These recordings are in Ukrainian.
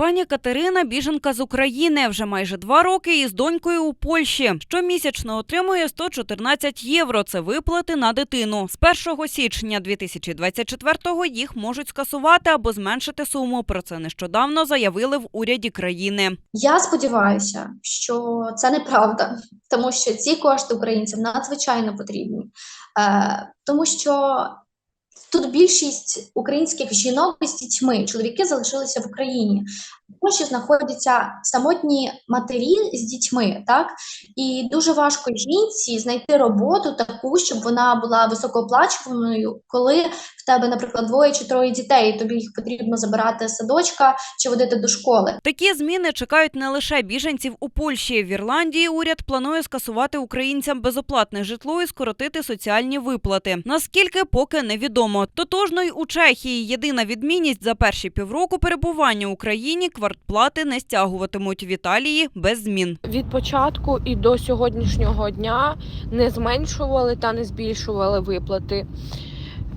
Пані Катерина біженка з України вже майже два роки із донькою у Польщі. Щомісячно отримує 114 євро. Це виплати на дитину. З 1 січня 2024-го їх можуть скасувати або зменшити суму. Про це нещодавно заявили в уряді країни. Я сподіваюся, що це неправда, тому що ці кошти українцям надзвичайно потрібні, е, тому що тут більшість українських жінок з дітьми, чоловіки залишилися в Україні. Польщі знаходяться самотні матері з дітьми, так і дуже важко жінці знайти роботу таку, щоб вона була високооплачуваною, коли в тебе, наприклад, двоє чи троє дітей, тобі їх потрібно забирати з садочка чи водити до школи. Такі зміни чекають не лише біженців у Польщі. В Ірландії уряд планує скасувати українцям безоплатне житло і скоротити соціальні виплати. Наскільки поки невідомо. Тотожно й у Чехії єдина відмінність за перші півроку перебування в Україні квартплати не стягуватимуть в Італії без змін. від початку і до сьогоднішнього дня не зменшували та не збільшували виплати.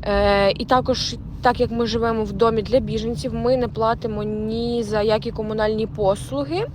Е, і також, так як ми живемо в домі для біженців, ми не платимо ні за які комунальні послуги,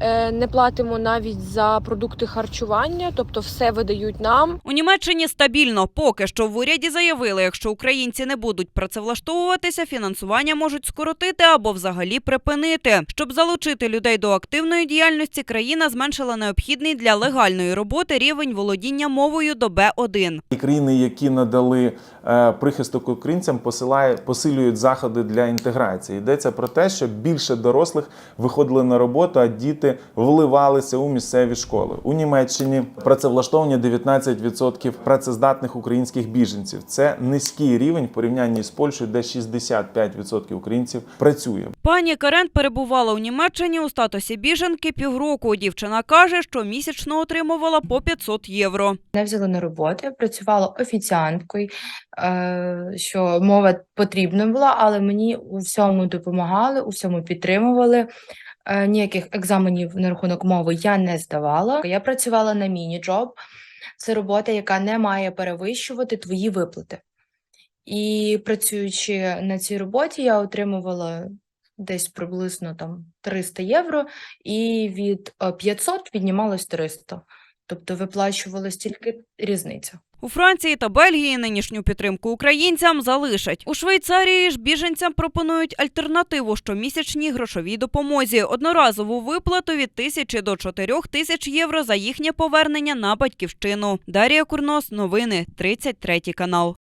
е, не платимо навіть за продукти харчування, тобто все видають нам. У Німеччині стабільно. Поки що в уряді заявили, якщо українці не будуть працевлаштовуватися, фінансування можуть скоротити або взагалі припинити. Щоб залучити людей до активної діяльності, країна зменшила необхідний для легальної роботи рівень володіння мовою до Б1. І країни, які надали е, прихисток українцям, посилає, посилюють заходи для інтеграції. Йдеться про те, щоб більше дорослих виходили на роботу, а діти вливалися у місцеві школи. У Німеччині працевлаштовані 19% працездатних українських біженців. Це низький рівень в порівнянні з Польщею, де 65% українців працює. Пані Карен перебувала у Німеччині у статусі біженки півроку. Дівчина каже, що місячно отримувала по 500 євро. Мене взяли на роботу, працювала офіціанткою, е, що мова потрібна була, але мені у всьому допомагали, у всьому підтримували. Е, Ніяких екзаменів на рахунок мови я не здавала. Я працювала на міні-джоб. Це робота, яка не має перевищувати твої виплати. І працюючи на цій роботі, я отримувала десь приблизно там 300 євро, і від е, 500 віднімалось 300. Тобто виплачувалась тільки різниця. У Франції та Бельгії нинішню підтримку українцям залишать. У Швейцарії ж біженцям пропонують альтернативу щомісячній грошовій допомозі. Одноразову виплату від тисячі до чотирьох тисяч євро за їхнє повернення на батьківщину. Дарія Курнос, новини 33 канал.